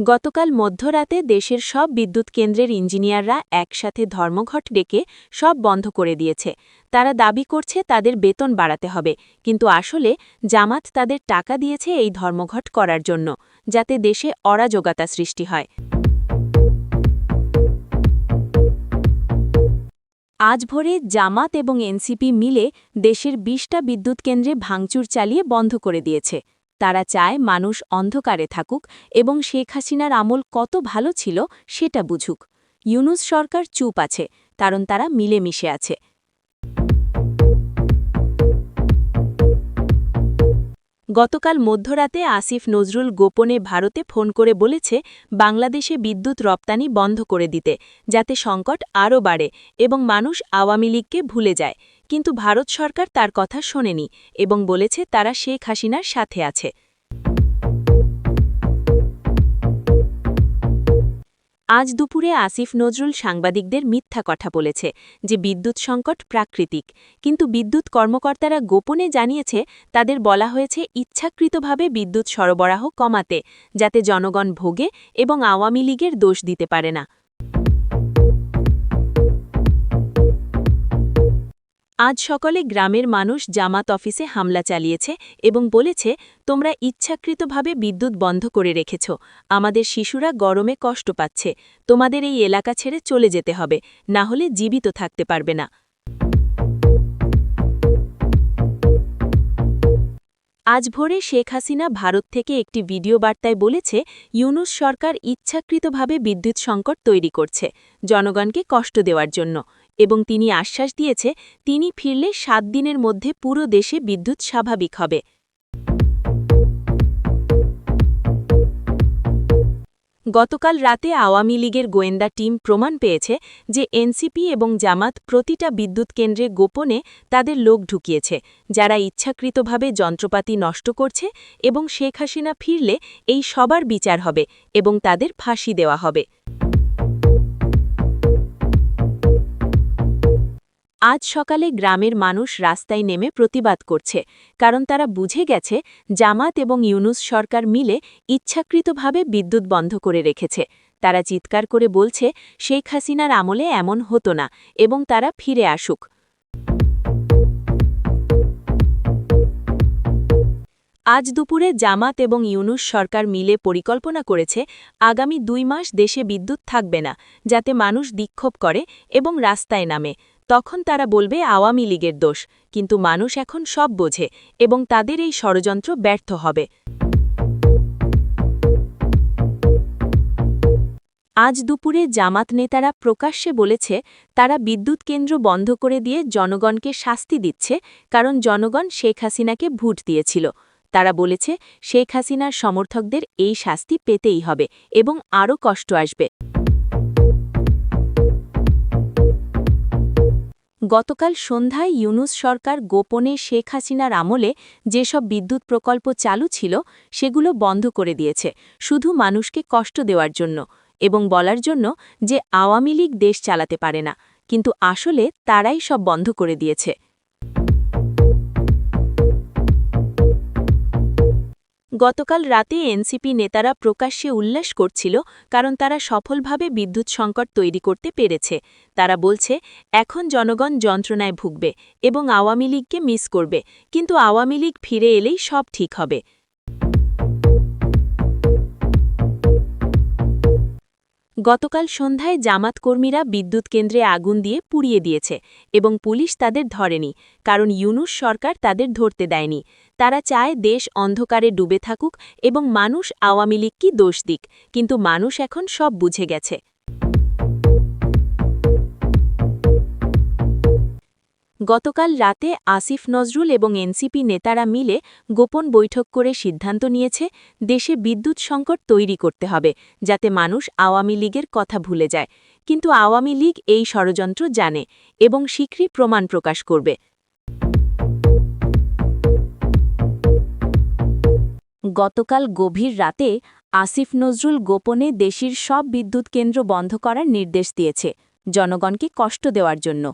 গতকাল মধ্যরাতে দেশের সব বিদ্যুৎ কেন্দ্রের ইঞ্জিনিয়াররা একসাথে ধর্মঘট ডেকে সব বন্ধ করে দিয়েছে। তারা দাবি করছে তাদের বেতন বাড়াতে হবে, কিন্তু আসলে জামাত তাদের টাকা দিয়েছে এই ধর্মঘট করার জন্য, যাতে দেশে অরাজকতা সৃষ্টি হয়। আজ ভোরে জামাত এবং এনসিপি মিলে দেশের বিশটা বিদ্যুৎ কেন্দ্রে ভাঙচুর চালিয়ে বন্ধ করে দিয়েছে। তারা চায় মানুষ অন্ধকারে থাকুক এবং শেখ হাসিনার আমল কত ভালো ছিল সেটা বুঝুক। ইউনুস সরকার চুপ আছে, কারণ তারা মিলেমিশে আছে। গতকাল মধ্যরাতে আসিফ নজরুল গোপনে ভারতে ফোন করে বলেছে, বাংলাদেশে বিদ্যুৎ রপ্তানি বন্ধ করে দিতে, যাতে সংকট আরও বাড়ে এবং মানুষ আওয়ামী লীগকে ভুলে যায়। কিন্তু ভারত সরকার তার কথা শোনেনি এবং বলেছে তারা শেখ হাসিনার সাথে আছে। আজ দুপুরে আসিফ নজরুল সাংবাদিকদের মিথ্যা কথা বলেছে যে বিদ্যুৎ সংকট প্রাকৃতিক, কিন্তু বিদ্যুৎ কর্মকর্তারা গোপনে জানিয়েছে তাদের বলা হয়েছে ইচ্ছাকৃতভাবে বিদ্যুৎ সরবরাহ কমাতে, যাতে জনগণ ভোগে এবং আওয়ামী লীগের দোষ দিতে পারে না। আজ সকালে গ্রামের মানুষ জামাত অফিসে হামলা চালিয়েছে এবং বলেছে, তোমরা ইচ্ছাকৃতভাবে বিদ্যুৎ বন্ধ করে রেখেছ। আমাদের শিশুরা গরমে কষ্ট পাচ্ছে। তোমাদের এই এলাকা ছেড়ে চলে যেতে হবে। না হলে জীবিত থাকতে পারবে না। আজ ভোরে শেখ হাসিনা ভারত থেকে একটি ভিডিও বার্তায় বলেছে, ইউনুস সরকার ইচ্ছাকৃতভাবে বিদ্যুৎ সংকট তৈরি করছে জনগণকে কষ্ট দেওয়ার জন্য। এবং তিনি আশ্বাস দিয়েছে, তিনি ফিরলে সাত দিনের মধ্যে পুরো দেশে বিদ্যুৎ স্বাভাবিক হবে। গতকাল রাতে আওয়ামী লীগের গোয়েন্দা টিম প্রমাণ পেয়েছে যে এনসিপি এবং জামাত প্রতিটা বিদ্যুৎ কেন্দ্রে গোপনে তাদের লোক ঢুকিয়েছে, যারা ইচ্ছাকৃতভাবে যন্ত্রপাতি নষ্ট করছে এবং শেখ হাসিনা ফিরলে এই সবার বিচার হবে এবং তাদের ফাঁসি দেওয়া হবে। আজ সকালে গ্রামের মানুষ রাস্তায় নেমে প্রতিবাদ করছে, কারণ তারা বুঝে গেছে জামাত এবং ইউনুস সরকার মিলে ইচ্ছাকৃতভাবে বিদ্যুৎ বন্ধ করে রেখেছে। তারা চিৎকার করে বলছে, শেখ হাসিনার আমলে এমন হতো না এবং তারা ফিরে আসুক। আজ দুপুরে জামাত এবং ইউনুস সরকার মিলে পরিকল্পনা করেছে, আগামী দুই মাস দেশে বিদ্যুৎ থাকবে না, যাতে মানুষ বিক্ষোভ করে এবং রাস্তায় নামে। তখন তারা বলবে, আওয়ামী লীগের দোষ। কিন্তু মানুষ এখন সব বোঝে এবং তাদের এই ষড়যন্ত্র ব্যর্থ হবে। আজ দুপুরে জামাত নেতারা প্রকাশ্যে বলেছে, তারা বিদ্যুৎ কেন্দ্র বন্ধ করে দিয়ে জনগণকে শাস্তি দিচ্ছে, কারণ জনগণ শেখ হাসিনাকে ভোট দিয়েছিল। তারা বলেছে, শেখ হাসিনার সমর্থকদের এই শাস্তি পেতেই হবে এবং আরও কষ্ট আসবে। গতকাল সন্ধ্যায় ইউনুস সরকার গোপনে শেখ হাসিনার আমলে যেসব বিদ্যুৎ প্রকল্প চালু ছিল, সেগুলো বন্ধ করে দিয়েছে, শুধু মানুষকে কষ্ট দেওয়ার জন্য এবং বলার জন্য যে আওয়ামী লীগ দেশ চালাতে পারে না, কিন্তু আসলে তারাই সব বন্ধ করে দিয়েছে। গতকাল রাতে এনসিপি নেতারা প্রকাশ্যে উল্লাস করছিল কারণ তারা সফলভাবে বিদ্যুৎ সংকট তৈরি করতে পেরেছে। তারা বলছে, এখন জনগণ যন্ত্রণায় ভুগবে এবং আওয়ামী লীগকে মিস করবে, কিন্তু আওয়ামী লীগ ফিরে এলেই সব ঠিক হবে। গতকাল সন্ধ্যায় জামাত কর্মীরা বিদ্যুৎ কেন্দ্রে আগুন দিয়ে পুড়িয়ে দিয়েছে এবং পুলিশ তাদের ধরেনি, কারণ ইউনুস সরকার তাদের ধরতে দেয়নি। তারা চায় দেশ অন্ধকারে ডুবে থাকুক এবং মানুষ আওয়ামী লীগ কি দোষ দিক, কিন্তু মানুষ এখন সব বুঝে গেছে। গতকাল রাতে আসিফ নজরুল এবং এনসিপি নেতারা মিলে গোপন বৈঠক করে সিদ্ধান্ত নিয়েছে, দেশে বিদ্যুৎ সংকট তৈরি করতে হবে, যাতে মানুষ আওয়ামী লীগের কথা ভুলে যায়। কিন্তু আওয়ামী লীগ এই ষড়যন্ত্র জানে এবং শীঘ্রই প্রমাণ প্রকাশ করবে। গতকাল গভীর রাতে আসিফ নজরুল গোপনে দেশের সব বিদ্যুৎ কেন্দ্র বন্ধ করার নির্দেশ দিয়েছে, জনগণকে কষ্ট দেওয়ার জন্য।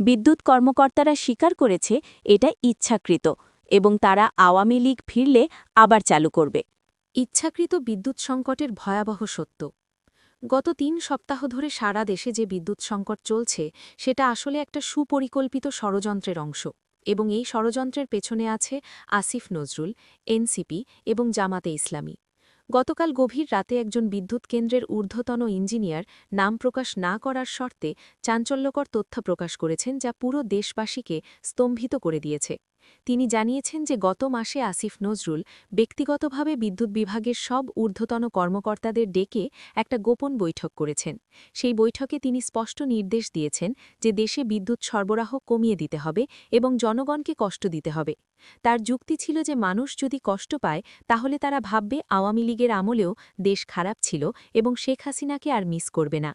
বিদ্যুৎ কর্মকর্তারা স্বীকার করেছে এটা ইচ্ছাকৃত এবং তারা আওয়ামী লীগ ফিরলে আবার চালু করবে। ইচ্ছাকৃত বিদ্যুৎ সংকটের ভয়াবহ সত্য। গত তিন সপ্তাহ ধরে সারা দেশে যে বিদ্যুৎ সংকট চলছে, সেটা আসলে একটা সুপরিকল্পিত ষড়যন্ত্রের অংশ এবং এই ষড়যন্ত্রের পেছনে আছে আসিফ নজরুল, এনসিপি এবং জামাতে ইসলামী। গতকাল গভীর রাতে একজন বিদ্যুৎ কেন্দ্রের ঊর্ধ্বতন ইঞ্জিনিয়ার নাম প্রকাশ না করার শর্তে চাঞ্চল্যকর তথ্য প্রকাশ করেছেন যা পুরো দেশবাসীকে স্তম্ভিত করে দিয়েছে। তিনি জানিয়েছেন যে গত মাসে আসিফ নজরুল ব্যক্তিগতভাবে বিদ্যুৎ বিভাগের সব ঊর্ধ্বতন কর্মকর্তাদের ডেকে একটা গোপন বৈঠক করেছেন। সেই বৈঠকে তিনি স্পষ্ট নির্দেশ দিয়েছেন যে দেশে বিদ্যুৎ সরবরাহ কমিয়ে দিতে হবে এবং জনগণকে কষ্ট দিতে হবে। তার যুক্তি ছিল যে মানুষ যদি কষ্ট পায়, তাহলে তারা ভাববে আওয়ামী লীগের আমলেও দেশ খারাপ ছিল এবং শেখ হাসিনাকে আর মিস করবে না।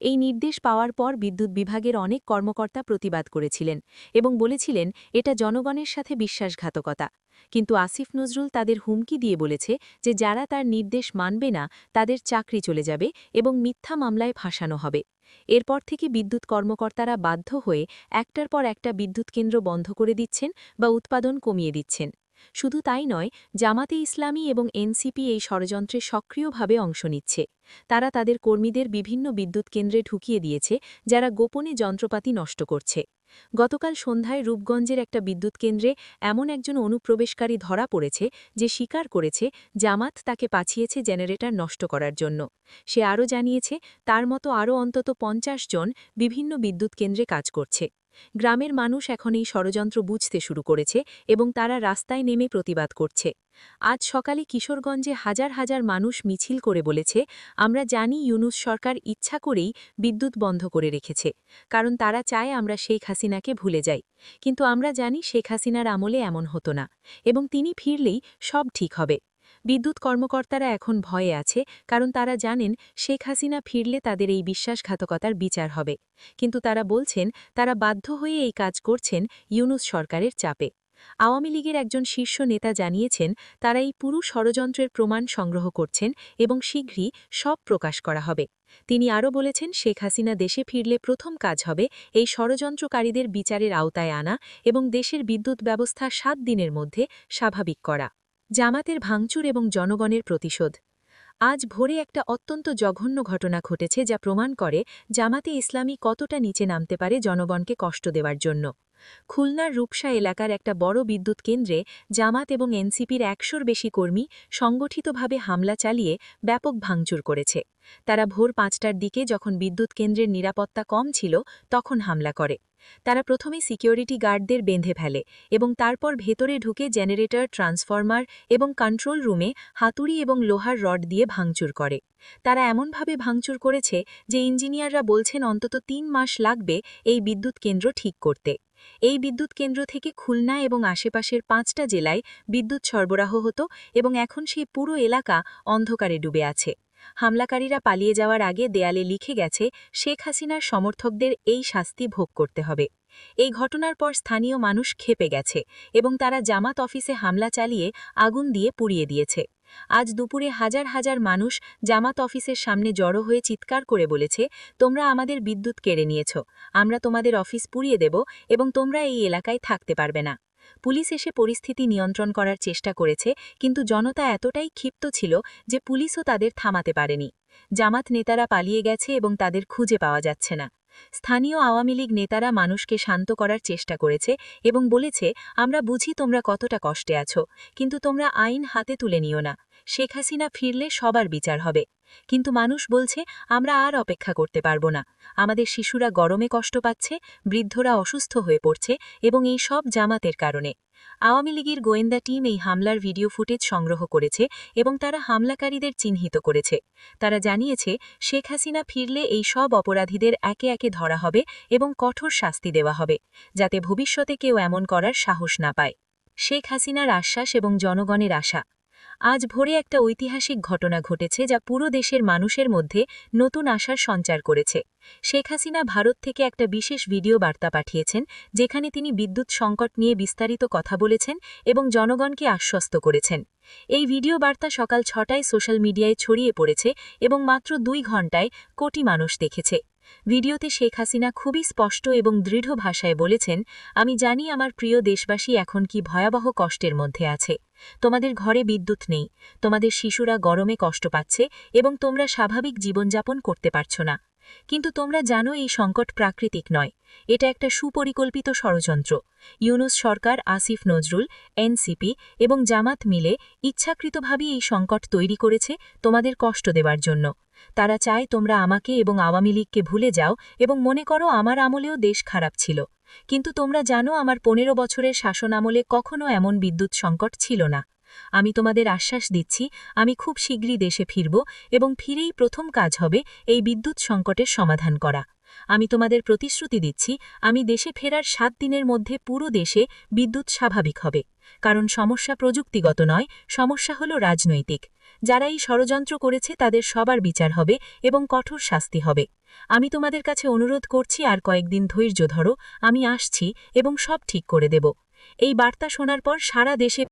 এই নির্দেশ পাওয়ার পর বিদ্যুৎ বিভাগের অনেক কর্মকর্তা প্রতিবাদ করেছিলেন এবং বলেছিলেন, এটা জনগণের সাথে বিশ্বাসঘাতকতা। কিন্তু আসিফ নজরুল তাদের হুমকি দিয়ে বলেছে যে, যারা তার নির্দেশ মানবে না, তাদের চাকরি চলে যাবে এবং মিথ্যা মামলায় ফাঁসানো হবে। এরপর থেকে বিদ্যুৎ কর্মকর্তারা বাধ্য হয়ে একটার পর একটা বিদ্যুৎ কেন্দ্র বন্ধ করে দিচ্ছেন বা উৎপাদন কমিয়ে দিচ্ছেন। শুধু তাই নয়, জামাতে ইসলামী এবং এনসিপি এই ষড়যন্ত্রে সক্রিয়ভাবে অংশ নিচ্ছে। তারা তাদের কর্মীদের বিভিন্ন বিদ্যুৎ কেন্দ্রে ঢুকিয়ে দিয়েছে, যারা গোপনে যন্ত্রপাতি নষ্ট করছে। গতকাল সন্ধ্যায় রূপগঞ্জের একটা বিদ্যুৎ কেন্দ্রে এমন একজন অনুপ্রবেশকারী ধরা পড়েছে, যে স্বীকার করেছে জামাত তাকে পাঠিয়েছে জেনারেটর নষ্ট করার জন্য। সে আরও জানিয়েছে, তার মতো আরও অন্তত পঞ্চাশ জন বিভিন্ন বিদ্যুৎ কেন্দ্রে কাজ করছে। গ্রামের মানুষ এখন এই ষড়যন্ত্র বুঝতে শুরু করেছে এবং তারা রাস্তায় নেমে প্রতিবাদ করছে। আজ সকালে কিশোরগঞ্জে হাজার হাজার মানুষ মিছিল করে বলেছে, আমরা জানি ইউনুস সরকার ইচ্ছা করেই বিদ্যুৎ বন্ধ করে রেখেছে, কারণ তারা চায় আমরা শেখ হাসিনাকে ভুলে যাই। কিন্তু আমরা জানি শেখ হাসিনার আমলে এমন হতো না এবং তিনি ফিরলেই সব ঠিক হবে। বিদ্যুৎ কর্মকর্তারা এখন ভয়ে আছে, কারণ তারা জানেন শেখ হাসিনা ফিরলে তাদের এই বিশ্বাসঘাতকতার বিচার হবে। কিন্তু তারা বলছেন, তারা বাধ্য হয়ে এই কাজ করছেন ইউনুস সরকারের চাপে। আওয়ামী লীগের একজন শীর্ষ নেতা জানিয়েছেন, তারা এই পুরো ষড়যন্ত্রের প্রমাণ সংগ্রহ করছেন এবং শীঘ্রই সব প্রকাশ করা হবে। তিনি আরও বলেছেন, শেখ হাসিনা দেশে ফিরলে প্রথম কাজ হবে এই ষড়যন্ত্রকারীদের বিচারের আওতায় আনা এবং দেশের বিদ্যুৎ ব্যবস্থা সাত দিনের মধ্যে স্বাভাবিক করা। জামাতের ভাঙচুর এবং জনগণের প্রতিশোধ। আজ ভোরে একটা অত্যন্ত জঘন্য ঘটনা ঘটেছে যা প্রমাণ করে জামাতে ইসলামী কতটা নিচে নামতে পারে জনগণকে কষ্ট দেওয়ার জন্য। খুলনার রূপসা এলাকার একটা বড় বিদ্যুৎ কেন্দ্রে জামাত এবং এনসিপির একশোর বেশি কর্মী সংগঠিতভাবে হামলা চালিয়ে ব্যাপক ভাঙচুর করেছে। তারা ভোর পাঁচটার দিকে যখন বিদ্যুৎ কেন্দ্রের নিরাপত্তা কম ছিল, তখন হামলা করে। তারা প্রথমে সিকিউরিটি গার্ডদের বেঁধে ফেলে এবং তারপর ভেতরে ঢুকে জেনারেটর, ট্রান্সফরমার এবং কন্ট্রোল রুমে হাতুড়ি এবং লোহার রড দিয়ে ভাঙচুর করে। তারা এমনভাবে ভাঙচুর করেছে যে ইঞ্জিনিয়াররা বলছেন অন্তত তিন মাস লাগবে এই বিদ্যুৎ কেন্দ্র ঠিক করতে। এই বিদ্যুৎ কেন্দ্র থেকে খুলনা এবং আশেপাশের পাঁচটা জেলায় বিদ্যুৎ সরবরাহ হতো এবং এখন সেই পুরো এলাকা অন্ধকারে ডুবে আছে। হামলাকারীরা পালিয়ে যাওয়ার আগে দেয়ালে লিখে গেছে, শেখ হাসিনার সমর্থকদের এই শাস্তি ভোগ করতে হবে। এই ঘটনার পর স্থানীয় মানুষ খেপে গেছে এবং তারা জামাত অফিসে হামলা চালিয়ে আগুন দিয়ে পুড়িয়ে দিয়েছে। আজ দুপুরে হাজার হাজার মানুষ জামাত অফিসের সামনে জড়ো হয়ে চিৎকার করে বলেছে, তোমরা আমাদের বিদ্যুৎ কেড়ে নিয়েছ, আমরা তোমাদের অফিস পুড়িয়ে দেব এবং তোমরা এই এলাকায় থাকতে পারবে না। পুলিশ এসে পরিস্থিতি নিয়ন্ত্রণ করার চেষ্টা করেছে, কিন্তু জনতা এতটাই ক্ষিপ্ত ছিল যে পুলিশও তাদের থামাতে পারেনি। জামাত নেতারা পালিয়ে গেছে এবং তাদের খুঁজে পাওয়া যাচ্ছে না। স্থানীয় আওয়ামী লীগ নেতারা মানুষকে শান্ত করার চেষ্টা করেছে এবং বলেছে, আমরা বুঝি তোমরা কতটা কষ্টে আছো, কিন্তু তোমরা আইন হাতে তুলে নিও না। শেখ হাসিনা ফিরলে সবার বিচার হবে। কিন্তু মানুষ বলছে, আমরা আর অপেক্ষা করতে পারব না। আমাদের শিশুরা গরমে কষ্ট পাচ্ছে, বৃদ্ধরা অসুস্থ হয়ে পড়ছে এবং এই সব জামাতের কারণে। আওয়ামী লীগের গোয়েন্দা টিম এই হামলার ভিডিও ফুটেজ সংগ্রহ করেছে এবং তারা হামলাকারীদের চিহ্নিত করেছে। তারা জানিয়েছে, শেখ হাসিনা ফিরলে এই সব অপরাধীদের একে একে ধরা হবে এবং কঠোর শাস্তি দেওয়া হবে, যাতে ভবিষ্যতে কেউ এমন করার সাহস না পায়। শেখ হাসিনার আশ্বাস এবং জনগণের আশা। আজ ভোরে একটা ঐতিহাসিক ঘটনা ঘটেছে যা পুরো দেশের মানুষের মধ্যে নতুন আশার সঞ্চার করেছে। শেখ হাসিনা ভারত থেকে একটা বিশেষ ভিডিও বার্তা পাঠিয়েছেন, যেখানে তিনি বিদ্যুৎ সংকট নিয়ে বিস্তারিত কথা বলেছেন এবং জনগণকে আশ্বস্ত করেছেন। এই ভিডিও বার্তা সকাল ছটায় সোশ্যাল মিডিয়ায় ছড়িয়ে পড়েছে এবং মাত্র দুই ঘণ্টায় কোটি মানুষ দেখেছে। ভিডিওতে শেখ হাসিনা খুবই স্পষ্ট এবং দৃঢ় ভাষায় বলেছেন, আমি জানি আমার প্রিয় দেশবাসী এখন কি ভয়াবহ কষ্টের মধ্যে আছে। তোমাদের ঘরে বিদ্যুৎ নেই, তোমাদের শিশুরা গরমে কষ্ট পাচ্ছে এবং তোমরা স্বাভাবিক জীবনযাপন করতে পারছ না। কিন্তু তোমরা জানো এই সংকট প্রাকৃতিক নয়। এটা একটা সুপরিকল্পিত ষড়যন্ত্র। ইউনুস সরকার, আসিফ নজরুল, এনসিপি এবং জামাত মিলে ইচ্ছাকৃতভাবেই এই সংকট তৈরি করেছে তোমাদের কষ্ট দেবার জন্য। তারা চায় তোমরা আমাকে এবং আওয়ামী লীগকে ভুলে যাও এবং মনে করো আমার আমলেও দেশ খারাপ ছিল। কিন্তু তোমরা জানো আমার পনেরো বছরের শাসন আমলে কখনো এমন বিদ্যুৎ সংকট ছিল না। আমি তোমাদের আশ্বাস দিচ্ছি, আমি খুব শীঘ্রই দেশে ফিরব এবং ফিরেই প্রথম কাজ হবে এই বিদ্যুৎ সংকটের সমাধান করা। আমি তোমাদের প্রতিশ্রুতি দিচ্ছি, আমি দেশে ফেরার সাত দিনের মধ্যে পুরো দেশে বিদ্যুৎ স্বাভাবিক হবে। কারণ সমস্যা প্রযুক্তিগত নয়, সমস্যা হল রাজনৈতিক। যারা এই ষড়যন্ত্র করেছে তাদের সবার বিচার হবে এবং কঠোর শাস্তি হবে। আমি তোমাদের কাছে অনুরোধ করছি, আর কয়েকদিন ধৈর্য ধরো, আমি আসছি এবং সব ঠিক করে দেব। এই বার্তা শোনার পর সারা দেশে